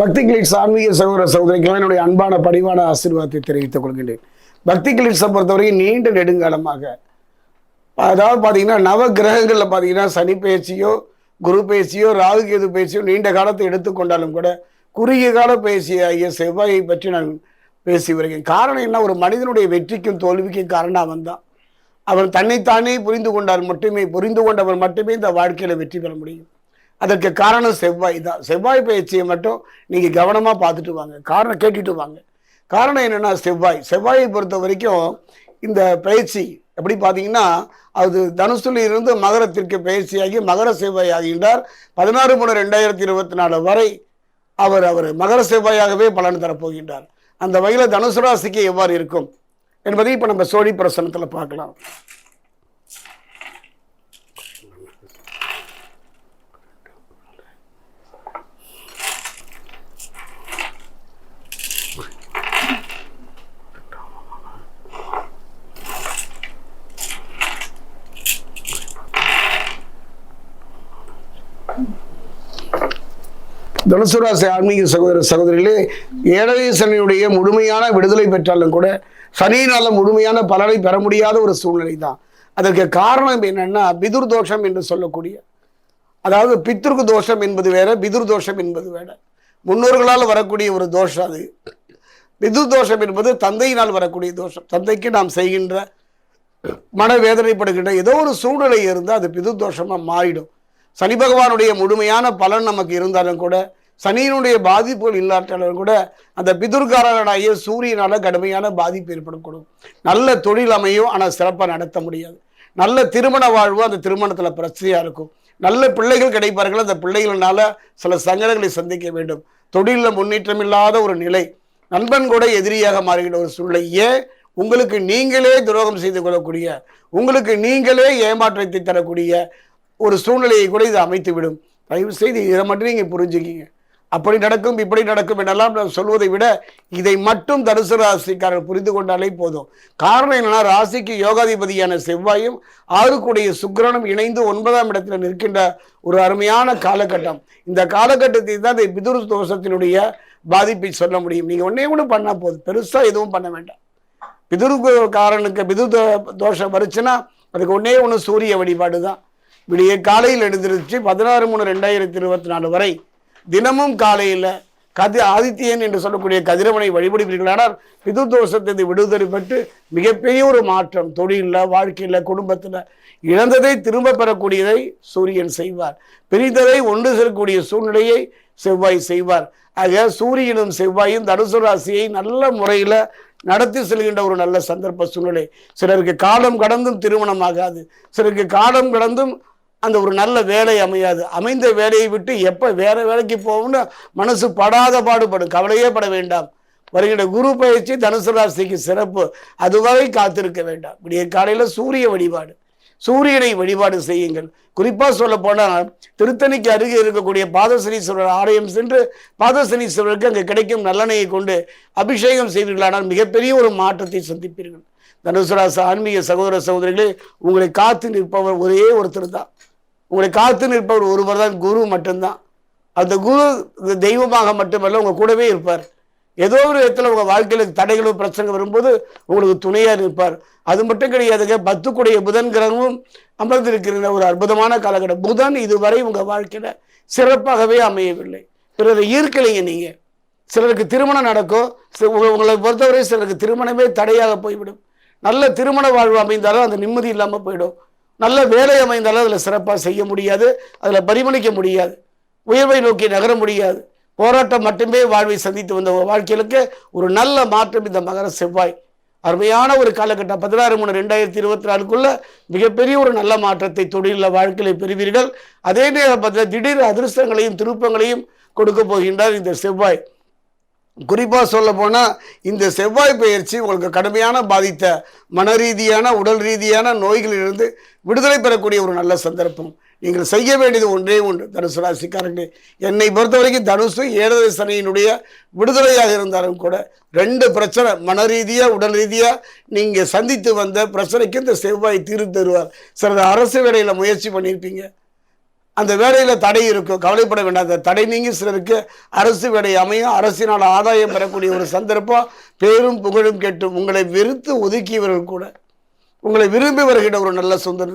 பக்தி கிளிட்ஸ் ஆன்மீக சகோதர சகோதரிக்கெல்லாம் என்னுடைய அன்பான பணிவான ஆசீர்வாதத்தை தெரிவித்துக் கொள்கின்றேன். பக்தி கிளிட்ஸை பொறுத்தவரைக்கும் நீண்ட நெடுங்காலமாக அதாவது பார்த்தீங்கன்னா நவ கிரகங்களில் பார்த்தீங்கன்னா சனி பயிற்சியோ குரு பயிற்சியோ ராகு கேது பயிற்சியோ நீண்ட காலத்தை எடுத்துக்கொண்டாலும் கூட குறுகிய கால பயிற்சியாகிய செவ்வாயை பற்றி நான் பேசி வருகிறேன். காரணம் என்ன? ஒரு மனிதனுடைய வெற்றிக்கும் தோல்விக்கும் காரணம் அவன் தான் அவன் தன்னைத்தானே புரிந்து கொண்டால் மட்டுமே புரிந்து கொண்டவன் மட்டுமே இந்த வாழ்க்கையில் வெற்றி பெற முடியும். அதற்கு காரணம் செவ்வாய் தான். செவ்வாய் பயிற்சியை மட்டும் நீங்கள் கவனமாக பார்த்துட்டு வாங்க. காரணம் கேட்டுட்டு வாங்க. காரணம் என்னென்னா செவ்வாய். செவ்வாயை பொறுத்த வரைக்கும் இந்த பயிற்சி எப்படி பார்த்தீங்கன்னா அது தனுசுல இருந்து மகரத்திற்கு பயிற்சியாகி மகர செவ்வாய் ஆகின்றார் பதினாறு மூணு ரெண்டாயிரத்தி இருபத்தி நாலு வரை அவர் அவர் மகர செவ்வாயாகவே பலன் தரப்போகின்றார். அந்த வகையில் தனுசு ராசிக்கு எவ்வாறு இருக்கும் என்பதை இப்போ நம்ம சோழி பிரசனத்தில் பார்க்கலாம். தனுசுராசி ஆன்மீக சகோதர சகோதரிகளே ஏழரை சனியுடைய முழுமையான விடுதலை பெற்றாலும் கூட சனியினால முழுமையான பலனை பெற முடியாத ஒரு சூழ்நிலை தான் அதற்கு காரணம் என்னன்னா பிதுர் தோஷம் என்று சொல்லக்கூடிய அதாவது பித்ருக்கு தோஷம் என்பது வேற பிதுர் தோஷம் என்பது வேற. முன்னோர்களால் வரக்கூடிய ஒரு தோஷம் அது. பிதுர் தோஷம் என்பது தந்தையினால் வரக்கூடிய தோஷம். தந்தைக்கு நாம் செய்கின்ற மன வேதனைப்படுகின்ற ஏதோ ஒரு சூழ்நிலை இருந்தால் அது பிதுர் தோஷமாக மாறிடும். சனி பகவானுடைய முழுமையான பலன் நமக்கு இருந்தாலும் கூட சனியினுடைய பாதிப்புகள் இல்லாட்டாலும் கூட அந்த பிதுர்காரனாகிய சூரியனால் கடுமையான பாதிப்பு ஏற்படக்கூடும். நல்ல தொழில் அமையும் ஆனால் சிறப்பாக நடத்த முடியாது. நல்ல திருமண வாழ்வு அந்த திருமணத்தில் பிரச்சனையாக இருக்கும். நல்ல பிள்ளைகள் கிடைப்பார்கள் அந்த பிள்ளைகளினால சில சங்கடங்களை சந்திக்க வேண்டும். தொழிலில் முன்னேற்றம் இல்லாத ஒரு நிலை நண்பன் கூட எதிரியாக மாறுகிற ஒரு சூழ்நிலை ஏன் உங்களுக்கு நீங்களே துரோகம் செய்து கொள்ளக்கூடிய உங்களுக்கு நீங்களே ஏமாற்றத்தை தரக்கூடிய ஒரு சூழ்நிலையை கூட இது அமைத்து விடும் தயவு செய்து இதை மட்டும் நீங்கள் புரிஞ்சுக்கிங்க. அப்படி நடக்கும் இப்படி நடக்கும் என்றெல்லாம் நான் சொல்வதை விட இதை மட்டும் தனுசு ராசிக்காரர் புரிந்து கொண்டாலே போதும். காரணம் என்னன்னா ராசிக்கு யோகாதிபதியான செவ்வாயும் ஆறுக்குடைய சுக்கிரனும் இணைந்து ஒன்பதாம் இடத்துல நிற்கின்ற ஒரு அருமையான காலகட்டம். இந்த காலகட்டத்தை தான் இந்த பிதுரு தோஷத்தினுடைய பாதிப்பை சொல்ல முடியும். நீங்கள் ஒன்றே கூட பண்ணால் போதும். பெருசாக எதுவும் பண்ண வேண்டாம். பிதுர்காரனுக்கு பிது தோஷம் வருச்சுன்னா அதுக்கு ஒன்றே ஒன்று சூரிய வழிபாடு தான் விடிய காலையில் எழுந்திருச்சு பதினாறு மூணு ரெண்டாயிரத்தி இருபத்தி நாலு வரை தினமும் காலையில் கதி ஆதித்யன் என்று சொல்லக்கூடிய கதிரவனை வழிபடுகிறீர்களானால் பிது தோஷத்தை விடுதலை பெற்று மிகப்பெரிய ஒரு மாற்றம் தொழிலில் வாழ்க்கையில் குடும்பத்தில் இழந்ததை திரும்ப பெறக்கூடியதை சூரியன் செய்வார். பிரித்ததை ஒன்று செல்லக்கூடிய சூழ்நிலையை செவ்வாய் செய்வார். ஆக சூரியனும் செவ்வாயும் தனுசு ராசியை நல்ல முறையில் நடத்தி செல்கின்ற ஒரு நல்ல சந்தர்ப்ப சூழ்நிலை. சிலருக்கு காலம் கடந்தும் திருமணம் ஆகாது. சிலருக்கு காலம் கடந்தும் அந்த ஒரு நல்ல வேலை அமையாது. அமைந்த வேலையை விட்டு எப்போ வேற வேலைக்கு போகும்னு மனசு படாத பாடுபடும். கவலையே பட வேண்டாம். வருகின்ற குரு பயிற்சி தனுசு ராசிக்கு சிறப்பு. அதுவரை காத்திருக்க வேண்டாம். விடிய காலையில் சூரிய வழிபாடு. சூரியனை வழிபாடு செய்யுங்கள். குறிப்பாக சொல்ல போனால் திருத்தணிக்கு அருகே இருக்கக்கூடிய பாதசனீஸ்வரர் ஆலயம் சென்று பாதசனீஸ்வரருக்கு அங்கே கிடைக்கும் நல்லனையை கொண்டு அபிஷேகம் செய்வீர்களானால் மிகப்பெரிய ஒரு மாற்றத்தை சந்திப்பீர்கள். தனுசுராச ஆன்மீக சகோதர சகோதரிகளே உங்களை காத்து நிற்பவர் ஒரே ஒருத்தர் தான். உங்களை காத்து நிற்பவர் ஒருவர் தான் குரு மட்டும்தான். அந்த குரு தெய்வமாக மட்டுமல்ல உங்கள் கூடவே இருப்பார். ஏதோ ஒரு இடத்துல உங்கள் வாழ்க்கையில் தடைகளும் பிரச்சனை வரும்போது உங்களுக்கு துணையாக இருப்பார் அது மட்டும் கிடையாதுங்க பத்துக்குடைய புதன் கிரகமும் அமர்ந்திருக்கிற ஒரு அற்புதமான காலகட்டம். புதன் இதுவரை உங்கள் வாழ்க்கையில் சிறப்பாகவே அமையவில்லை. பிறரை ஈர்க்கலைங்க நீங்கள் சிலருக்கு திருமணம் நடக்கும். உங்களை பொறுத்தவரை சிலருக்கு திருமணமே தடையாக போய்விடும். நல்ல திருமண வாழ்வு அமைந்தாலும் அந்த நிம்மதி இல்லாமல் போயிடும். நல்ல வேலை அமைந்தாலும் அதில் சிறப்பாக செய்ய முடியாது அதில் பரிமளிக்க முடியாது உயர்வை நோக்கி நகர முடியாது. போராட்டம் மட்டுமே வாழ்வை சந்தித்து வந்த வாழ்க்கைகளுக்கு ஒரு நல்ல மாற்றம் இந்த மகர செவ்வாய். அருமையான ஒரு காலகட்டம். பதினாறு மூணு ரெண்டாயிரத்தி இருபத்தி நாலுக்குள்ள மிகப்பெரிய ஒரு நல்ல மாற்றத்தை தொழிலில் வாழ்க்கையில் பெறுவீர்கள். அதே நேரம் பார்த்தீங்கன்னா திடீர் அதிர்ஷ்டங்களையும் திருப்பங்களையும் கொடுக்க போகின்றார் இந்த செவ்வாய். குறிப்பாக சொல்ல போனால் இந்த செவ்வாய் பயிற்சி உங்களுக்கு கடுமையான பாதித்த மன ரீதியான உடல் ரீதியான நோய்களிலிருந்து விடுதலை பெறக்கூடிய ஒரு நல்ல சந்தர்ப்பம். நீங்கள் செய்ய வேண்டியது ஒன்றே ஒன்று தனுசு ராசிக்காரர்களே. என்னை பொறுத்த வரைக்கும் தனுசு ஏழரை சனியினுடைய விடுதலையாக இருந்தாலும் கூட ரெண்டு பிரச்சனை மன ரீதியாக உடல் ரீதியாக நீங்கள் சந்தித்து வந்த பிரச்சனைக்கு இந்த செவ்வாய் தீர்வு தருவார். சிலது அரசு வேலையில் முயற்சி பண்ணியிருப்பீங்க. அந்த வேலையில் தடை இருக்கும் கவலைப்பட வேண்டாம். அந்த தடை நீங்கி சிலருக்கு அரசு வேலை அமையும். அரசினால் ஆதாயம் பெறக்கூடிய ஒரு சந்தர்ப்பம். பேரும் புகழும் கேட்டும். உங்களை வெறுத்து ஒதுக்கியவர்கள் கூட உங்களை விரும்பி வருகிற ஒரு நல்ல சொந்த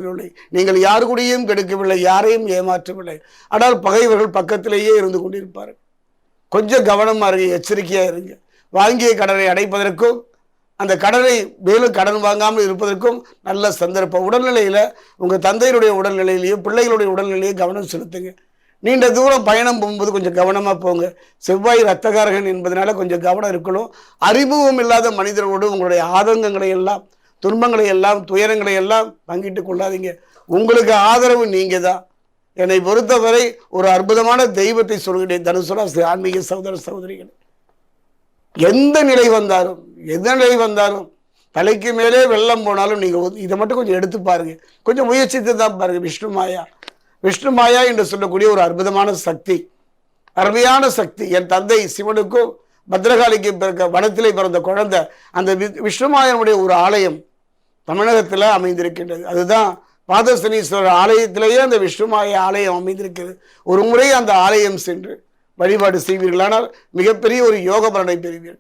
நீங்கள் யார் கூடயும் கெடுக்கவில்லை யாரையும் ஏமாற்றவில்லை. ஆனால் பகைவர்கள் பக்கத்திலேயே இருந்து கொண்டிருப்பார்கள். கொஞ்சம் கவனமாக இருங்க எச்சரிக்கையாக இருங்க. வாங்கிய கடனை அடைப்பதற்கும் அந்த கடனை மேலும் கடன் வாங்காமல் இருப்பதற்கும் நல்ல சந்தர்ப்பம். உடல்நிலையில் உங்கள் தந்தையினுடைய உடல்நிலையிலையும் பிள்ளைகளுடைய உடல்நிலையும் கவனம் செலுத்துங்க. நீண்ட தூரம் பயணம் போகும்போது கொஞ்சம் கவனமாக போங்க. செவ்வாய் ரத்தகாரகன் என்பதனால கொஞ்சம் கவனம் இருக்கணும். அறிமுகம் இல்லாத மனிதரோடு உங்களுடைய ஆதங்கங்களை எல்லாம் துன்பங்களை எல்லாம் துயரங்களை எல்லாம் பங்கிட்டு கொள்ளாதீங்க. உங்களுக்கு ஆதரவு நீங்கள் தான் என்னை பொறுத்தவரை ஒரு அற்புதமான தெய்வத்தை சொல்கிறேன். தனுசுரா ஆன்மீக சகோதர சகோதரிகள். எந்த நிலை வந்தாலும் எந்த நிலை வந்தாலும் தலைக்கு மேலே வெள்ளம் போனாலும் நீங்கள் இதை மட்டும் கொஞ்சம் எடுத்து பாருங்கள் கொஞ்சம் முயற்சித்து தான் பாருங்கள் விஷ்ணு மாயா. விஷ்ணு மாயா என்று சொல்லக்கூடிய ஒரு அற்புதமான சக்தி. அருமையான சக்தி. என் தந்தை சிவனுக்கும் பத்ரகாளிக்கு பிறக்க வனத்திலே பிறந்த குழந்தை. அந்த வி- விஷ்ணுமாயனுடைய ஒரு ஆலயம் தமிழகத்தில் அமைந்திருக்கின்றது. அதுதான் பாதசனீஸ்வரர் ஆலயத்திலேயே அந்த விஷ்ணுமாய ஆலயம் அமைந்திருக்கிறது. ஒரு முறை அந்த ஆலயம் சென்று வழிபாடு செய்வீர்களானால் மிகப்பெரிய ஒரு யோக பலனை பெறுவீர்கள்.